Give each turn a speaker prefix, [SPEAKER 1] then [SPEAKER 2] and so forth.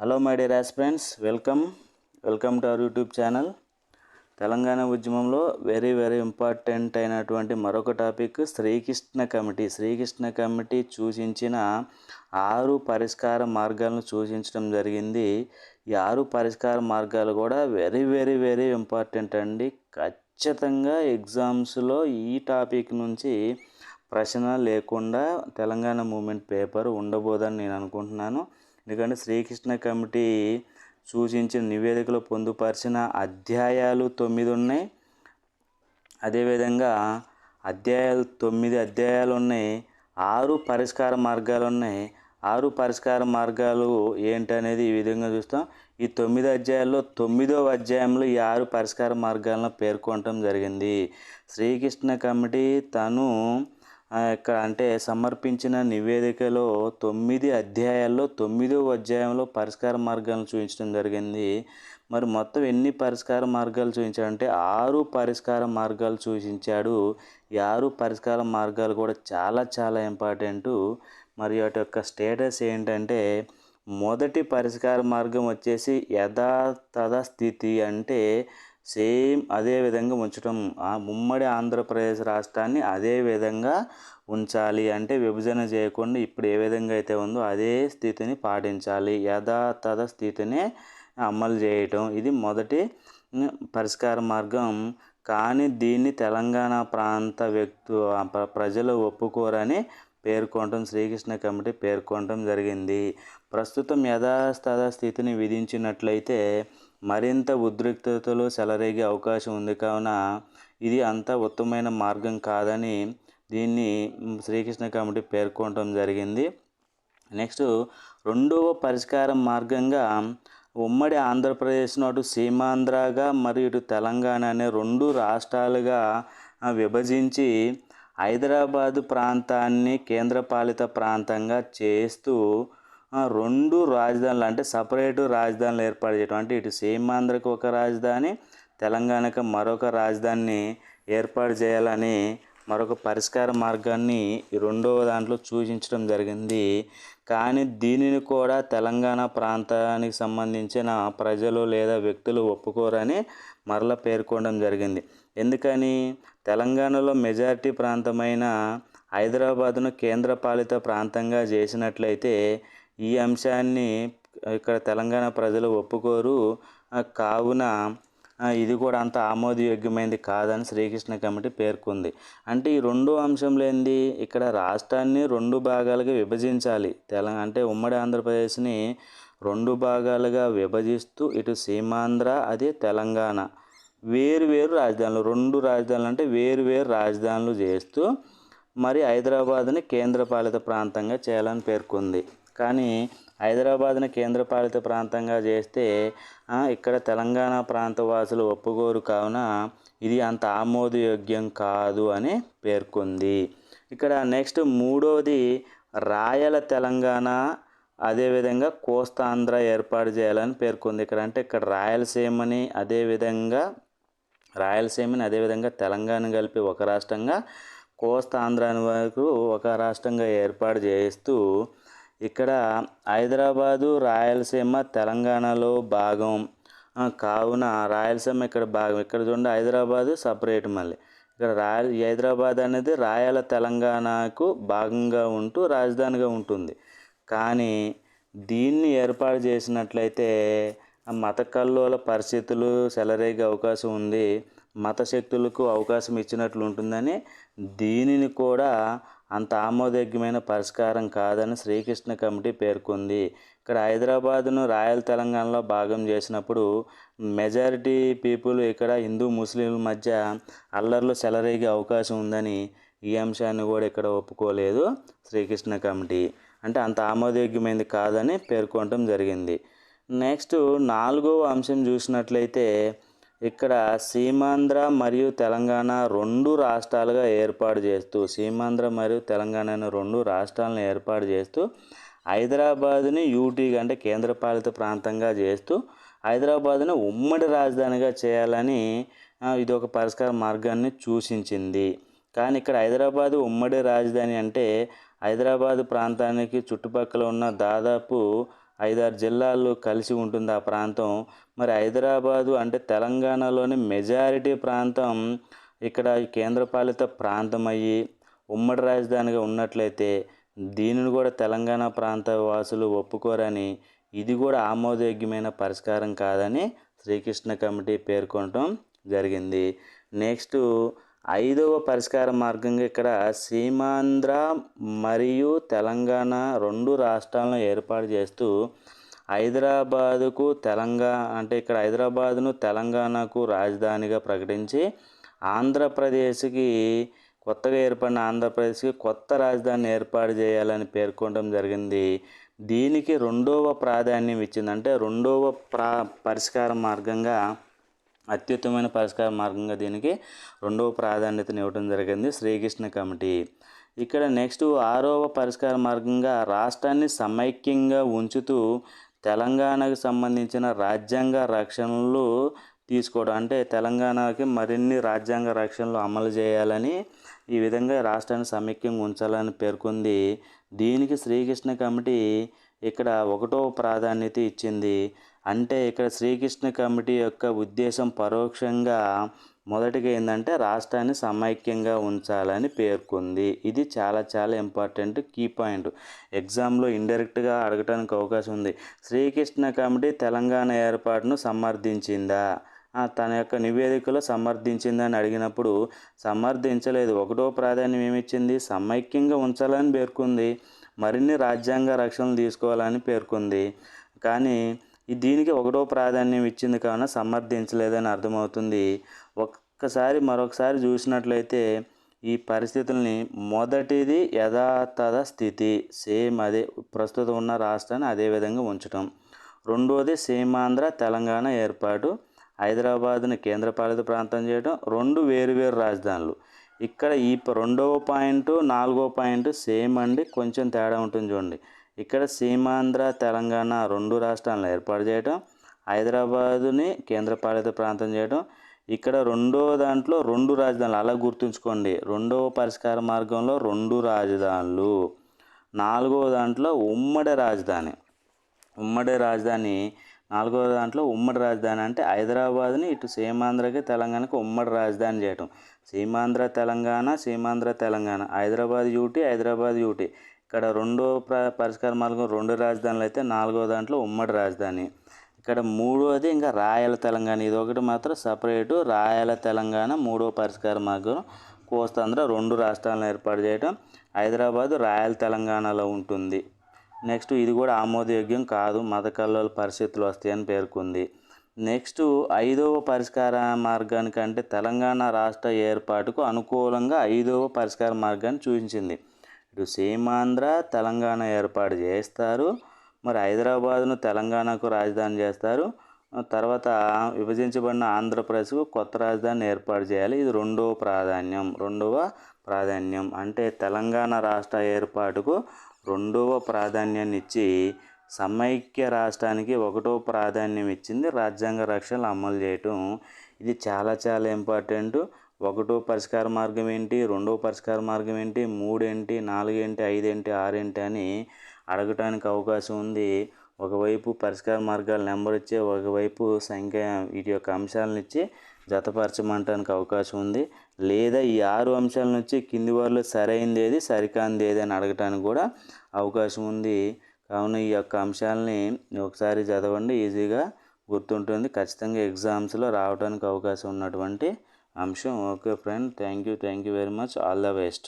[SPEAKER 1] Hello my dear aspirants welcome welcome to our YouTube channel Telangana ఉద్యమంలో very very important అయినటువంటి మరొక topic Srikrishna committee. Srikrishna committee సూచించిన ఆరు పరిష్కార మార్గాలను సూచించడం జరిగింది. ఈ ఆరు పరిష్కార మార్గాలు కూడా వెరీ వెరీ వెరీ ఇంపార్టెంట్ అండి. ఖచ్చితంగా ఎగ్జామ్స్లో ఈ టాపిక్ నుంచి ప్రశ్న లేకుండా తెలంగాణ మూమెంట్ పేపర్ ఉండబోదని నేను అనుకుంటున్నాను. ఎందుకంటే శ్రీకృష్ణ కమిటీ సూచించిన నివేదికలో పొందుపరిచిన అధ్యాయాలు తొమ్మిది ఉన్నాయి. అదేవిధంగా అధ్యాయాలు తొమ్మిది అధ్యాయాలు ఉన్నాయి. ఆరు పరిష్కార మార్గాలు ఉన్నాయి. ఆరు పరిష్కార మార్గాలు ఏంటనేది ఈ విధంగా చూస్తాం. ఈ తొమ్మిది అధ్యాయాల్లో తొమ్మిదవ అధ్యాయంలో ఈ ఆరు పరిష్కార మార్గాలను పేర్కొనటం జరిగింది. శ్రీకృష్ణ కమిటీ తను ఇక్కడ అంటే సమర్పించిన నివేదికలో తొమ్మిది అధ్యాయాల్లో తొమ్మిదో అధ్యాయంలో పరిష్కార మార్గాలను చూపించడం జరిగింది. మరి మొత్తం ఎన్ని పరిష్కార మార్గాలు చూపించాడంటే ఆరు పరిష్కార మార్గాలు సూచించాడు ఈ ఆరు పరిష్కార మార్గాలు కూడా చాలా చాలా ఇంపార్టెంటు. మరి వాటి యొక్క స్టేటస్ ఏంటంటే మొదటి పరిష్కార మార్గం వచ్చేసి యథాతథ స్థితి అంటే సేమ్ అదే విధంగా ఉంచడం ఆ ముమ్మడి ఆంధ్రప్రదేశ్ రాష్ట్రాన్ని అదే విధంగా ఉంచాలి అంటే విభజన చేయకుండా ఇప్పుడు ఏ విధంగా అయితే ఉందో అదే స్థితిని పాటించాలి. యథాతథ స్థితిని అమలు చేయటం. ఇది మొదటి పరిష్కార మార్గం. కానీ దీన్ని తెలంగాణ ప్రాంత వ్యక్తు ప్రజలు ఒప్పుకోరని పేర్కొనటం శ్రీకృష్ణ కమిటీ పేర్కొనటం జరిగింది. ప్రస్తుతం యథాస్థాత స్థితిని విధించినట్లయితే మరింత ఉద్రిక్తతలు చెలరేగే అవకాశం ఉంది. కావున ఇది అంత ఉత్తమమైన మార్గం కాదని దీన్ని శ్రీకృష్ణ కమిటీ పేర్కొనటం జరిగింది. నెక్స్ట్ రెండవ పరిష్కార మార్గంగా ఉమ్మడి ఆంధ్రప్రదేశ్ను అటు సీమాంధ్రగా మరియు ఇటు తెలంగాణ అనే రెండు రాష్ట్రాలుగా విభజించి హైదరాబాదు ప్రాంతాన్ని కేంద్రపాలిత ప్రాంతంగా చేస్తూ రెండు రాజధానులు అంటే సపరేటు రాజధానులు ఏర్పాటు చేయడం అంటే ఇటు సీమాంధ్రకు ఒక రాజధాని తెలంగాణకు మరొక రాజధానిని ఏర్పాటు చేయాలని మరొక పరిష్కార మార్గాన్ని రెండవ దాంట్లో సూచించడం జరిగింది. కానీ దీనిని కూడా తెలంగాణ ప్రాంతానికి సంబంధించిన ప్రజలు లేదా వ్యక్తులు ఒప్పుకోరని మరల పేర్కొనడం జరిగింది. ఎందుకని? తెలంగాణలో మెజారిటీ ప్రాంతమైన హైదరాబాద్ను కేంద్రపాలిత ప్రాంతంగా చేసినట్లయితే ఈ అంశాన్ని ఇక్కడ తెలంగాణ ప్రజలు ఒప్పుకోరు. కావున ఇది కూడా అంత ఆమోదయోగ్యమైనది కాదని శ్రీకృష్ణ కమిటీ పేర్కొంది. అంటే ఈ రెండు అంశంలో ఏంది? ఇక్కడ రాష్ట్రాన్ని రెండు భాగాలుగా విభజించాలి. తెలంగాణ అంటే ఉమ్మడి ఆంధ్రప్రదేశ్ని రెండు భాగాలుగా విభజిస్తూ ఇటు సీమాంధ్ర అదే తెలంగాణ. వేరు వేరు రాజధానులు రెండు రాజధానులు అంటే వేరు వేరు రాజధానులు చేస్తూ మరి హైదరాబాద్ని కేంద్రపాలిత ప్రాంతంగా చేయాలని పేర్కొంది. కానీ హైదరాబాద్ని కేంద్రపాలిత ప్రాంతంగా చేస్తే ఇక్కడ తెలంగాణ ప్రాంత వాసులు ఒప్పుకోరు కావున ఇది అంత ఆమోదయోగ్యం కాదు అని పేర్కొంది. ఇక్కడ నెక్స్ట్ మూడవది రాయల తెలంగాణ అదేవిధంగా కోస్తాంధ్ర ఏర్పాటు చేయాలని పేర్కొంది. ఇక్కడ అంటే ఇక్కడ రాయలసీమని అదేవిధంగా రాయలసీమని అదేవిధంగా తెలంగాణ కలిపి ఒక రాష్ట్రంగా కోస్తాంధ్ర వరకు ఒక రాష్ట్రంగా ఏర్పాటు చేస్తూ ఇక్కడ హైదరాబాదు రాయలసీమ తెలంగాణలో భాగం. కావున రాయలసీమ ఇక్కడ భాగం. ఇక్కడ చూడండి హైదరాబాదు సపరేట్ మళ్ళీ. ఇక్కడ రాయల్ హైదరాబాద్ అనేది రాయల తెలంగాణకు భాగంగా ఉంటూ రాజధానిగా ఉంటుంది. కానీ దీన్ని ఏర్పాటు చేసినట్లయితే మత కల్లోల పరిస్థితులు సెలరేగే అవకాశం ఉంది. మత శక్తులకు అవకాశం ఇచ్చినట్లు ఉంటుందని దీనిని కూడా అంత ఆమోదయోగ్యమైన పరిష్కారం కాదని శ్రీకృష్ణ కమిటీ పేర్కొంది. ఇక్కడ హైదరాబాద్ను రాయల్ తెలంగాణలో భాగం చేసినప్పుడు మెజారిటీ పీపుల్ ఇక్కడ హిందూ ముస్లింల మధ్య అల్లర్లు సెలరేగే అవకాశం ఉందని ఈ అంశాన్ని కూడా ఇక్కడ ఒప్పుకోలేదు శ్రీకృష్ణ కమిటీ. అంటే అంత ఆమోదయోగ్యమైనది కాదని పేర్కొనటం జరిగింది. నెక్స్ట్ నాలుగవ అంశం చూసినట్లయితే ఇక్కడ సీమాంధ్ర మరియు తెలంగాణ రెండు రాష్ట్రాలుగా ఏర్పాటు చేస్తూ సీమాంధ్ర మరియు తెలంగాణ రెండు రాష్ట్రాలను ఏర్పాటు చేస్తూ హైదరాబాద్ని యూటీగా అంటే కేంద్రపాలిత ప్రాంతంగా చేస్తూ హైదరాబాదును ఉమ్మడి రాజధానిగా చేయాలని ఇది ఒక పరిష్కార మార్గాన్ని సూచించింది. కానీ ఇక్కడ హైదరాబాద్ ఉమ్మడి రాజధాని అంటే హైదరాబాద్ ప్రాంతానికి చుట్టుపక్కల ఉన్న దాదాపు ఐదారు జిల్లాలు కలిసి ఉంటుంది ఆ ప్రాంతం. మరి హైదరాబాదు అంటే తెలంగాణలోని మెజారిటీ ప్రాంతం ఇక్కడ కేంద్రపాలిత ప్రాంతం అయ్యి ఉమ్మడి రాజధానిగా ఉన్నట్లయితే దీనిని కూడా తెలంగాణ ప్రాంత వాసులు ఒప్పుకోరని ఇది కూడా ఆమోదయోగ్యమైన పరిష్కారం కాదని శ్రీకృష్ణ కమిటీ పేర్కొనటం జరిగింది. నెక్స్ట్ ఐదవ పరిష్కార మార్గంగా ఇక్కడ సీమాంధ్ర మరియు తెలంగాణ రెండు రాష్ట్రాలను ఏర్పాటు చేస్తూ హైదరాబాదుకు తెలంగాణ అంటే ఇక్కడ హైదరాబాదును తెలంగాణకు రాజధానిగా ప్రకటించి ఆంధ్రప్రదేశ్కి కొత్తగా ఏర్పడిన ఆంధ్రప్రదేశ్కి కొత్త రాజధాని ఏర్పాటు చేయాలని పేర్కొనడం జరిగింది. దీనికి రెండవ ప్రాధాన్యం ఇచ్చింది. అంటే రెండవ ప్రా పరిష్కార మార్గంగా అత్యుత్తమైన పరిష్కార మార్గంగా దీనికి రెండవ ప్రాధాన్యతను ఇవ్వడం జరిగింది శ్రీకృష్ణ కమిటీ. ఇక్కడ నెక్స్ట్ ఆరవ పరిష్కార మార్గంగా రాష్ట్రాన్ని సమైక్యంగా ఉంచుతూ తెలంగాణకు సంబంధించిన రాజ్యాంగ రక్షణలు తీసుకోవడం అంటే తెలంగాణకి మరిన్ని రాజ్యాంగ రక్షణలు అమలు చేయాలని ఈ విధంగా రాష్ట్రాన్ని సమైక్యంగా ఉంచాలని పేర్కొంది. దీనికి శ్రీకృష్ణ కమిటీ ఇక్కడ ఒకటో ప్రాధాన్యత ఇచ్చింది. అంటే ఇక్కడ శ్రీకృష్ణ కమిటీ యొక్క ఉద్దేశం పరోక్షంగా మొదటిగా ఏంటంటే రాష్ట్రాన్ని సమైక్యంగా ఉంచాలని పేర్కొంది. ఇది చాలా చాలా ఇంపార్టెంట్ కీ పాయింట్ ఎగ్జామ్లో ఇండైరెక్ట్గా అడగడానికి అవకాశం ఉంది. శ్రీకృష్ణ కమిటీ తెలంగాణ ఏర్పాటును సమర్థించిందా? తన యొక్క నివేదికలో సమర్థించిందని అడిగినప్పుడు సమర్థించలేదు. ఒకటో ప్రాధాన్యం ఏమిచ్చింది? సమైక్యంగా ఉంచాలని పేర్కొంది. మరిన్ని రాజ్యాంగ రక్షణలు తీసుకోవాలని పేర్కొంది. కానీ దీనికి ఒకటో ప్రాధాన్యం ఇచ్చింది కావున సమర్థించలేదని అర్థమవుతుంది. ఒక్కసారి మరొకసారి చూసినట్లయితే ఈ పరిస్థితుల్ని మొదటిది యథాతథ స్థితి సేమ్ అదే ప్రస్తుతం ఉన్న రాష్ట్రాన్ని అదే విధంగా ఉంచడం రెండోది సీమాంధ్ర తెలంగాణ ఏర్పాటు హైదరాబాద్ని కేంద్రపాలిత ప్రాంతం చేయడం రెండు వేరువేరు రాజధానులు. ఇక్కడ ఈ రెండవ పాయింట్ నాలుగో పాయింట్ సేమ్ అండి కొంచెం తేడా ఉంటుంది చూడండి. ఇక్కడ సీమాంధ్ర తెలంగాణ రెండు రాష్ట్రాలను ఏర్పాటు చేయడం హైదరాబాదుని కేంద్రపాలిత ప్రాంతం చేయడం ఇక్కడ రెండో దాంట్లో రెండు రాజధానులు అలా గుర్తుంచుకోండి. రెండవ పరిష్కార మార్గంలో రెండు రాజధానులు. నాలుగవ దాంట్లో ఉమ్మడి రాజధాని. ఉమ్మడి రాజధాని నాలుగవ దాంట్లో ఉమ్మడి రాజధాని అంటే హైదరాబాద్ని ఇటు సీమాంధ్రకి తెలంగాణకి ఉమ్మడి రాజధాని చేయటం. Seemandhra Telangana Seemandhra Telangana. Hyderabad UT Hyderabad UT. ఇక్కడ రెండో ప్ర పరిష్కార మార్గం రెండు రాజధానులు అయితే నాలుగో దాంట్లో ఉమ్మడి రాజధాని. ఇక్కడ మూడోది ఇంకా రాయల తెలంగాణ. ఇది ఒకటి మాత్రం సపరేటు రాయల తెలంగాణ మూడో పరిష్కార మార్గం. కోస్తాంధ్ర రెండు రాష్ట్రాలను ఏర్పాటు చేయడం హైదరాబాదు రాయల తెలంగాణలో ఉంటుంది. నెక్స్ట్ ఇది కూడా ఆమోదయోగ్యం కాదు. మత కల్లోల పరిస్థితులు వస్తాయని పేర్కొంది. నెక్స్ట్ ఐదవ పరిష్కార మార్గానికంటే తెలంగాణ రాష్ట్ర ఏర్పాటుకు అనుకూలంగా ఐదవ పరిష్కార మార్గాన్ని సూచించింది ఇటు ఆంధ్ర తెలంగాణ ఏర్పాటు చేస్తారు. మరి హైదరాబాద్ను తెలంగాణకు రాజధాని చేస్తారు. తర్వాత విభజించబడిన ఆంధ్రప్రదేశ్కు కొత్త రాజధాని ఏర్పాటు చేయాలి. ఇది రెండవ ప్రాధాన్యం రెండవ ప్రాధాన్యం. అంటే తెలంగాణ రాష్ట్ర ఏర్పాటుకు రెండవ ప్రాధాన్యాన్ని ఇచ్చి సమైక్య రాష్ట్రానికి ఒకటో ప్రాధాన్యం ఇచ్చింది. రాజ్యాంగ రక్షణలు అమలు చేయటం. ఇది చాలా చాలా ఇంపార్టెంట్. ఒకటో పరిష్కార మార్గం ఏంటి? రెండో పరిష్కార మార్గం ఏంటి? మూడేంటి? నాలుగేంటి? ఐదేంటి? ఆరేంటి అని అడగటానికి అవకాశం ఉంది. ఒకవైపు పరిష్కార మార్గాల నెంబర్ ఇచ్చి ఒకవైపు సంఖ్య వీటి యొక్క అంశాలను ఇచ్చి జతపరచమంటానికి అవకాశం ఉంది. లేదా ఈ ఆరు అంశాలను వచ్చి కింది వారిలో సరైనది ఏది సరికాంది ఏది అని అడగటానికి కూడా అవకాశం ఉంది. కావున ఈ యొక్క అంశాలని ఒకసారి చదవండి. ఈజీగా గుర్తుంటుంది. ఖచ్చితంగా ఎగ్జామ్స్లో రావడానికి అవకాశం ఉన్నటువంటి అంశం okay friend thank you thank you very much all the best